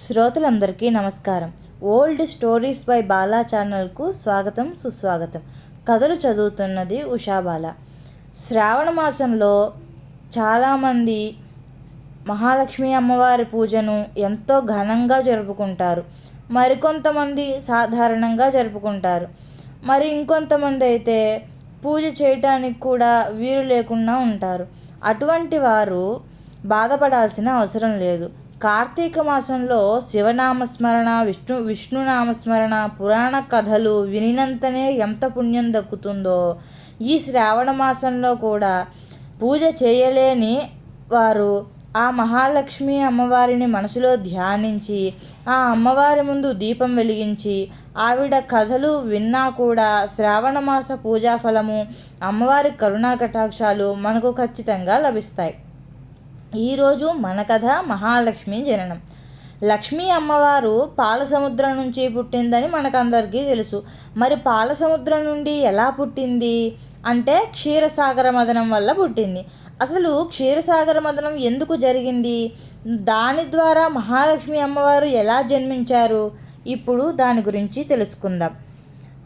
శ్రోతలందరికీ నమస్కారం. Old stories by Bala ఛానల్కు స్వాగతం సుస్వాగతం. కథలు చదువుతున్నది ఉషాబాల శ్రావణ మాసంలో చాలామంది మహాలక్ష్మి అమ్మవారి పూజను ఎంతో ఘనంగా జరుపుకుంటారు. మరికొంతమంది సాధారణంగా జరుపుకుంటారు. మరి ఇంకొంతమంది అయితే పూజ చేయటానికి కూడా వీలు లేకుండా ఉంటారు. అటువంటి వారు బాధపడాల్సిన అవసరం లేదు. కార్తీక మాసంలో శివనామస్మరణ విష్ణు విష్ణునామస్మరణ పురాణ కథలు వినినంతనే ఎంత పుణ్యం దక్కుతుందో. ఈ శ్రావణ మాసంలో కూడా పూజ చేయలేని వారు ఆ మహాలక్ష్మి అమ్మవారిని మనసులో ధ్యానించి ఆ అమ్మవారి ముందు దీపం వెలిగించి ఆవిడ కథలు విన్నా కూడా శ్రావణ మాస పూజా ఫలము అమ్మవారి కరుణా కటాక్షాలు మనకు ఖచ్చితంగా లభిస్తాయి. ఈరోజు మన కథ మహాలక్ష్మి జననం. లక్ష్మీ అమ్మవారు పాల సముద్రం నుంచి పుట్టిందని మనకందరికీ తెలుసు. మరి పాల సముద్రం నుండి ఎలా పుట్టింది? అంటే క్షీరసాగర మదనం వల్ల పుట్టింది. అసలు క్షీరసాగర మదనం ఎందుకు జరిగింది? దాని ద్వారా మహాలక్ష్మి అమ్మవారు ఎలా జన్మించారు? ఇప్పుడు దాని గురించి తెలుసుకుందాం.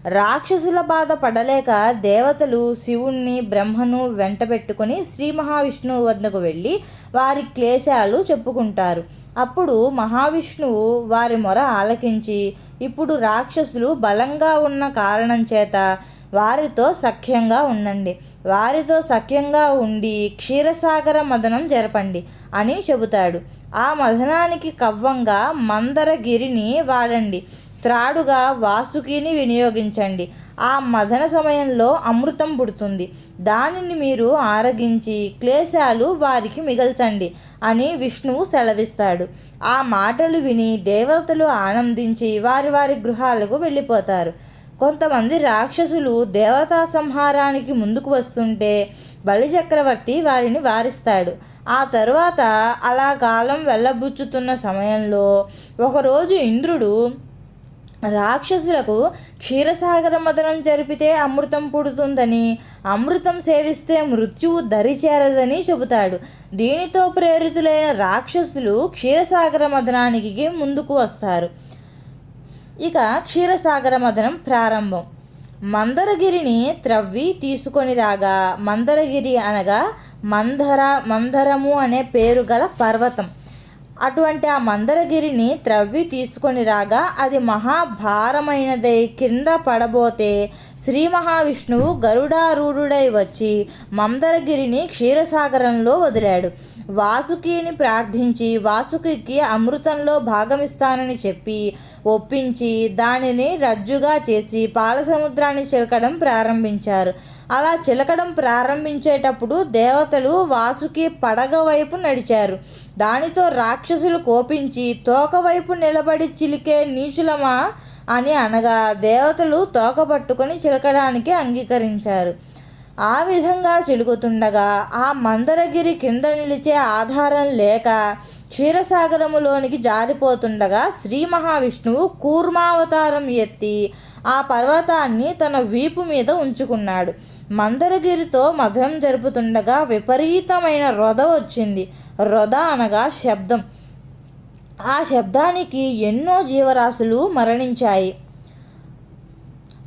రాక్షసుల బాధ పడలేక దేవతలు శివుణ్ణి బ్రహ్మను వెంటపెట్టుకుని శ్రీ మహావిష్ణువు వద్దకు వెళ్ళి వారి క్లేశాలు చెప్పుకుంటారు. అప్పుడు మహావిష్ణువు వారి మొర ఆలకించి ఇప్పుడు రాక్షసులు బలంగా ఉన్న కారణం చేత వారితో సఖ్యంగా ఉండండి. వారితో సఖ్యంగా ఉండి క్షీరసాగర మదనం జరపండి అని చెబుతాడు. ఆ మదనానికి కవ్వంగా మందరగిరిని వాడండి. త్రాడుగా వాసుకిని వినియోగించండి. ఆ మదన సమయంలో అమృతం పుడుతుంది. దానిని మీరు ఆరగించి క్లేశాలు వారికి మిగల్చండి అని విష్ణువు సెలవిస్తాడు. ఆ మాటలు విని దేవతలు ఆనందించి వారి వారి గృహాలకు వెళ్ళిపోతారు. కొంతమంది రాక్షసులు దేవతా సంహారానికి ముందుకు వస్తుంటే బలిచక్రవర్తి వారిని వారిస్తాడు. ఆ తరువాత అలా కాలం వెళ్ళబుచ్చుతున్న సమయంలో ఒకరోజు ఇంద్రుడు రాక్షసులకు క్షీరసాగర మదనం జరిపితే అమృతం పుడుతుందని అమృతం సేవిస్తే మృత్యువు దరిచేరదని చెబుతాడు. దీనితో ప్రేరితులైన రాక్షసులు క్షీరసాగర మదనానికి ముందుకు వస్తారు. ఇక క్షీరసాగర మదనం ప్రారంభం. మందరగిరిని త్రవ్వి తీసుకొని రాగా మందరగిరి అనగా మందర మందరము అనే పేరు గల పర్వతం. అటువంటి ఆ మందరగిరిని త్రవ్వి తీసుకొని రాగా అది మహాభారమైనదై. కింద పడబోతే శ్రీ మహావిష్ణువు గరుడారూఢుడై వచ్చి మందరగిరిని క్షీరసాగరంలో వదిలాడు. వాసుకిని ప్రార్థించి వాసుకికి అమృతంలో భాగమిస్తానని చెప్పి ఒప్పించి దానిని రజ్జుగా చేసి పాలసముద్రాన్ని చిలకడం ప్రారంభించారు. అలా చిలకడం ప్రారంభించేటప్పుడు దేవతలు వాసుకి పడగ వైపు నడిచారు. దానితో రాక్షసులు కోపించి తోక వైపు నిలబడి చిలికే నీచులమా అని అనగా దేవతలు తోక పట్టుకొని చిలకడానికి అంగీకరించారు. ఆ విధంగా చిలుకుతుండగా ఆ మందరగిరి కింద నిలిచే ఆధారం లేక క్షీరసాగరములోనికి జారిపోతుండగా శ్రీ మహావిష్ణువు కూర్మావతారం ఎత్తి ఆ పర్వతాన్ని తన వీపు మీద ఉంచుకున్నాడు. మందరగిరితో మధురం జరుపుతుండగా విపరీతమైన రొద వచ్చింది. రొద అనగా శబ్దం. ఆ శబ్దానికి ఎన్నో జీవరాశులు మరణించాయి.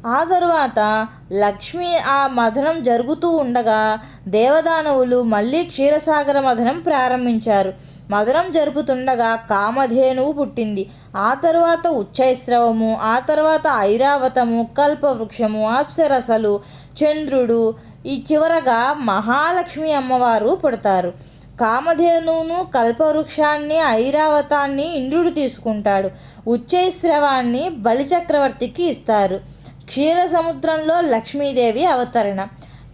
ఆ తరువాత లక్ష్మి ఆ మథనం జరుగుతూ ఉండగా దేవదానవులు మళ్ళీ క్షీరసాగర మథనం ప్రారంభించారు. మదనం జరుపుతుండగా కామధేనువు పుట్టింది. ఆ తర్వాత ఉచ్చైశ్రవము ఆ తర్వాత ఐరావతము కల్పవృక్షము అప్సరసలు చంద్రుడు ఈ చివరగా మహాలక్ష్మి అమ్మవారు పుడతారు. కామధేనువును కల్పవృక్షాన్ని ఐరావతాన్ని ఇంద్రుడు తీసుకుంటాడు. ఉచ్చైశ్రవాన్ని బలిచక్రవర్తికి ఇస్తారు. క్షీర సముద్రంలో లక్ష్మీదేవి అవతరణ.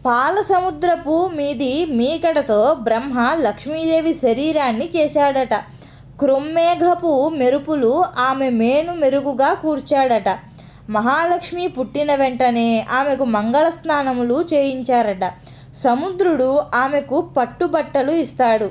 పాల సముద్రపు మీది మీకడతో బ్రహ్మ లక్ష్మీదేవి శరీరాన్ని చేశాడట. క్రొమ్మేఘపు మెరుపులు ఆమె మేను మెరుగుగా కూర్చాడట. మహాలక్ష్మి పుట్టిన వెంటనే ఆమెకు మంగళ స్నానములు చేయించారట. సముద్రుడు ఆమెకు పట్టుబట్టలు ఇస్తాడు.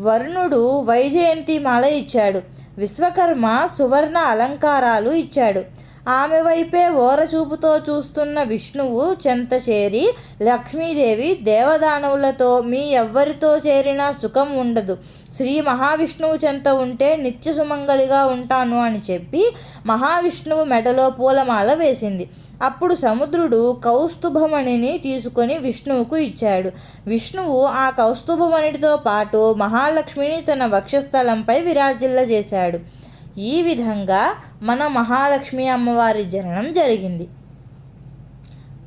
వరుణుడు వైజయంతి మాల ఇచ్చాడు. విశ్వకర్మ సువర్ణ అలంకారాలు ఇచ్చాడు. ఆమె వైపే ఓరచూపుతో చూస్తున్న విష్ణువు చెంత చేరి లక్ష్మీదేవి దేవదానవులతో మీ ఎవ్వరితో చేరినా సుఖం ఉండదు. శ్రీ మహావిష్ణువు చెంత ఉంటే నిత్య సుమంగలిగా ఉంటాను అని చెప్పి మహావిష్ణువు మెడలో పూలమాల వేసింది. అప్పుడు సముద్రుడు కౌస్తుభమణిని తీసుకొని విష్ణువుకు ఇచ్చాడు. విష్ణువు ఆ కౌస్తుభమణితో పాటు మహాలక్ష్మిని తన వక్షస్థలంపై విరాజిల్లజేశాడు. ఈ విధంగా మన మహాలక్ష్మి అమ్మవారి జననం జరిగింది.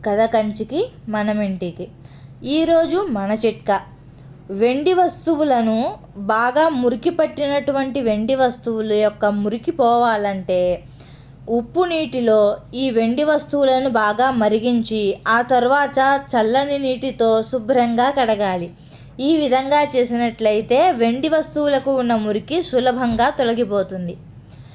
కథ కంచికి మనమింటికి ఈరోజు మన చిట్కా. వెండి వస్తువులను బాగా మురికి పట్టినటువంటి వెండి వస్తువుల యొక్క మురికి పోవాలంటే ఉప్పు నీటిలో ఈ వెండి వస్తువులను బాగా మరిగించి ఆ తర్వాత చల్లని నీటితో శుభ్రంగా కడగాలి. ఈ విధంగా చేసినట్లయితే వెండి వస్తువులకు ఉన్న మురికి సులభంగా తొలగిపోతుంది.